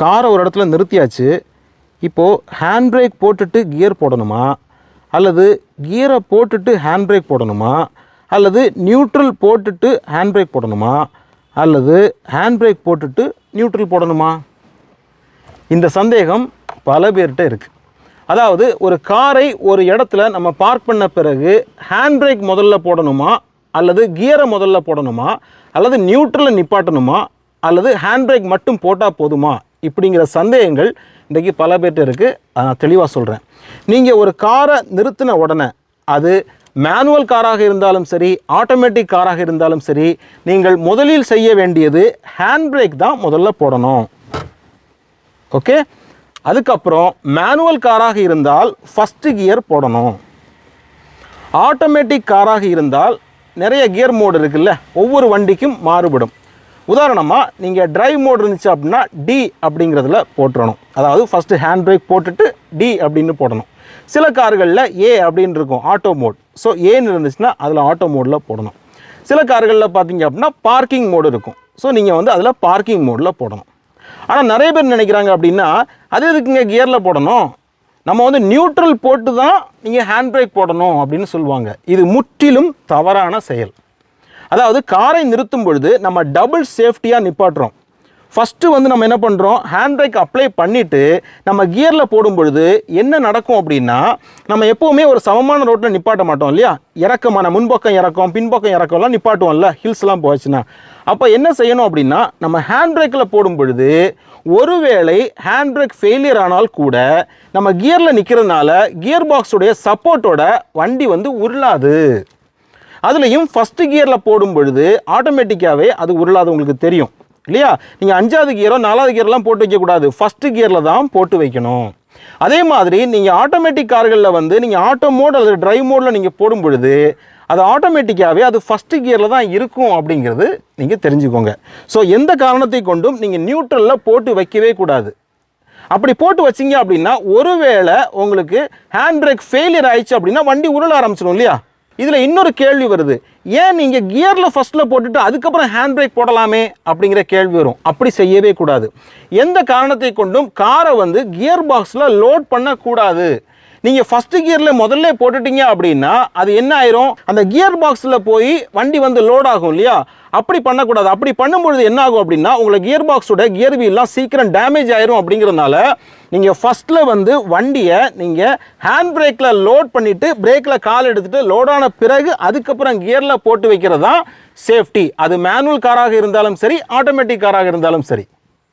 காரை ஒரு இடத்துல நிறுத்தியாச்சு இப்போது ஹேண்ட் பிரேக் போட்டுட்டு கியர் போடணுமா? அல்லது கியரை போட்டுட்டு ஹேண்ட் பிரேக் போடணுமா? அல்லது நியூட்ரல் போட்டுட்டு ஹேண்ட் பிரேக் போடணுமா? அல்லது ஹேண்ட் பிரேக் போட்டுட்டு நியூட்ரல் போடணுமா? இந்த சந்தேகம் பல பேர்கிட்ட இருக்குது அதாவது ஒரு காரை ஒரு இடத்துல நம்ம பார்க் பண்ண பிறகு ஹேண்ட் பிரேக் முதல்ல போடணுமா? அல்லது கியரை முதல்ல போடணுமா? அல்லது நியூட்ரலை நிப்பாட்டணுமா? அல்லது ஹேண்ட் பிரேக் மட்டும் போட்டால் போதுமா? இப்படிங்கிற சந்தேகங்கள் இன்றைக்கி பல பேர்கிட்ட இருக்குது நான் தெளிவாக சொல்கிறேன் நீங்கள் ஒரு காரை நிறுத்தின உடனே அது மேனுவல் காராக இருந்தாலும் சரி ஆட்டோமேட்டிக் காராக இருந்தாலும் சரி நீங்கள் முதலில் செய்ய வேண்டியது ஹேண்ட் பிரேக் தான் முதல்ல போடணும். ஓகே? அதுக்கப்புறம் மேனுவல் காராக இருந்தால் ஃபஸ்ட்டு கியர் போடணும். ஆட்டோமேட்டிக் காராக இருந்தால் நிறைய கியர் மோடு இருக்குல்ல ஒவ்வொரு வண்டிக்கும் மாறுபடும். உதாரணமாக நீங்கள் ட்ரைவ் மோட் இருந்துச்சு அப்படின்னா டி அப்படிங்கிறதுல போட்டுறணும். அதாவது ஃபஸ்ட்டு ஹேண்ட் பிரேக் போட்டுட்டு டி அப்படின்னு போடணும். சில கார்களில் ஏ அப்படின்னு இருக்கும் ஆட்டோ மோட் ஸோ ஏன்னு இருந்துச்சுன்னா அதில் ஆட்டோ மோடில் போடணும். சில கார்களில் பார்த்தீங்க அப்படின்னா பார்க்கிங் மோடு இருக்கும். ஸோ நீங்கள் வந்து அதில் பார்க்கிங் மோடில் போடணும். ஆனால் நிறைய பேர் நினைக்கிறாங்க அப்படின்னா அது எதுக்குங்க கியரில் போடணும்? நம்ம வந்து நியூட்ரல் போட்டு தான் நீங்கள் ஹேண்ட் பிரேக் போடணும் அப்படின்னு சொல்லுவாங்க. இது முற்றிலும் தவறான செயல். அதாவது காரை நிறுத்தும் பொழுது நம்ம டபுள் சேஃப்டியாக நிப்பாட்டுறோம். ஃபஸ்ட்டு வந்து நம்ம என்ன பண்ணுறோம் ஹேண்ட் பிரேக் அப்ளை பண்ணிவிட்டு நம்ம கியரில் போடும் பொழுது என்ன நடக்கும் அப்படின்னா நம்ம எப்போவுமே ஒரு சமமான ரோட்டில் நிப்பாட்ட மாட்டோம் இல்லையா? இறக்கமான முன்பக்கம் இறக்கம் பின்பக்கம் இறக்கம்லாம் நிப்பாட்டுவோம்ல ஹில்ஸ்லாம் போச்சுன்னா. அப்போ என்ன செய்யணும் அப்படின்னா நம்ம ஹேண்ட் பிரேக்கில் போடும் பொழுது ஒருவேளை ஹேண்ட் பிரேக் ஃபெயிலியர் ஆனால் கூட நம்ம கியரில் நிற்கிறதுனால கியர் பாக்ஸுடைய சப்போர்ட்டோட வண்டி வந்து உருளாது. அதுலேயும் ஃபஸ்ட்டு கியரில் போடும் பொழுது ஆட்டோமேட்டிக்காகவே அது உருளாது உங்களுக்கு தெரியும். இல்லையா? நீங்கள் அஞ்சாவது கியரோ நாலாவது கியர்லாம் போட்டு வைக்கக்கூடாது ஃபஸ்ட்டு கியரில் தான் போட்டு வைக்கணும். அதே மாதிரி நீங்கள் ஆட்டோமேட்டிக் கார்களில் வந்து நீங்கள் ஆட்டோ மோட் அல்லது ட்ரைவ் மோடில் நீங்கள் போடும் பொழுது அது ஆட்டோமேட்டிக்காகவே அது ஃபஸ்ட்டு கியரில் தான் இருக்கும் அப்படிங்கிறது நீங்கள் தெரிஞ்சுக்கோங்க. ஸோ எந்த காரணத்தை கொண்டும் நீங்கள் நியூட்ரலில் போட்டு வைக்கவே கூடாது. அப்படி போட்டு வச்சீங்க அப்படின்னா ஒருவேளை உங்களுக்கு ஹேண்ட் பிரேக் ஃபெயிலியர் ஆயிடுச்சு அப்படின்னா வண்டி உருள ஆரம்பிச்சிடும் இல்லையா? இதில் இன்னொரு கேள்வி வருது. ஏன் நீங்கள் கியரில் ஃபஸ்ட்டில் போட்டுட்டு அதுக்கப்புறம் ஹேண்ட் பிரேக் போடலாமே அப்படிங்கிற கேள்வி வரும். அப்படி செய்யவே கூடாது. எந்த காரணத்தை கொண்டும் காரை வந்து கியர் பாக்ஸில் லோட் பண்ணக்கூடாது. நீங்கள் ஃபஸ்ட்டு கியரில் முதல்ல போட்டுட்டீங்க அப்படின்னா அது என்ன ஆயிரும்? அந்த கியர் பாக்ஸில் போய் வண்டி வந்து லோட் ஆகும் இல்லையா? அப்படி பண்ணக்கூடாது. அப்படி பண்ணும்பொழுது என்ன ஆகும் அப்படின்னா உங்களை கியர் பாக்ஸோட கியர் வீல்லாம் சீக்கிரம் டேமேஜ் ஆயிரும் அப்படிங்கிறதுனால நீங்கள் ஃபஸ்ட்டில் வந்து வண்டியை நீங்கள் ஹேண்ட் பிரேக்கில் லோட் பண்ணிவிட்டு பிரேக்கில் கால் எடுத்துகிட்டு லோடான பிறகு அதுக்கப்புறம் கியரில் போட்டு வைக்கிறது தான் சேஃப்டி அது மேனுவல் காராக இருந்தாலும் சரி ஆட்டோமேட்டிக் காராக இருந்தாலும் சரி.